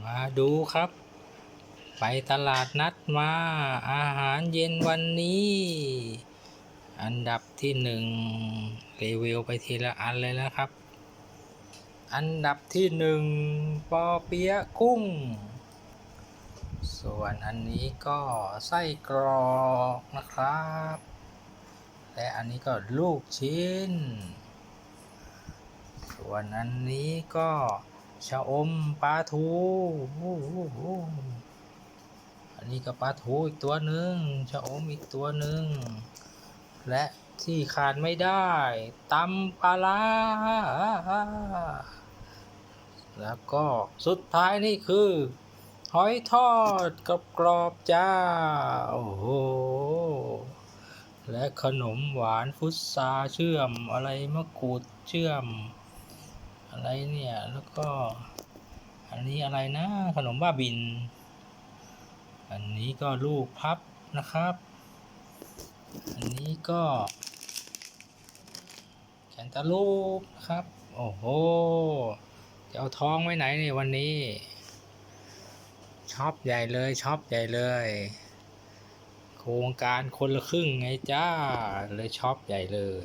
มาดูครับ ไปตลาดนัดมาอาหารเย็นวันนี้ อันดับที่หนึ่งรีวิวไปทีละอันเลยนะครับ อันดับที่หนึ่งปอเปี๊ยะกุ้ง ส่วนอันนี้ก็ไส้กรอกนะครับ และอันนี้ก็ลูกชิ้น ส่วนอันนี้ก็ ชะอมปลาทูอันนี้ก็ปลาทูอีกตัวหนึ่งชะอมอีกตัวหนึ่ง และที่ขาดไม่ได้ตำปลาร้าแล้วก็สุดท้ายนี่คือ หอยทอดกับกรอบจ้า โอ้โห และขนมหวานฟุตซาเชื่อมอะไรมะกรูดเชื่อม อะไรเนี่ย แล้วก็ อันนี้อะไรนะ ขนมบ้าบิน อันนี้ก็ลูกพับนะครับ อันนี้ก็แคนตาลูปครับ โอ้โห จะเอาท้องไว้ไหนนี่วันนี้ช็อปใหญ่เลยช็อปใหญ่เลย โครงการคนละครึ่งไงจ้าเลยช็อปใหญ่เลย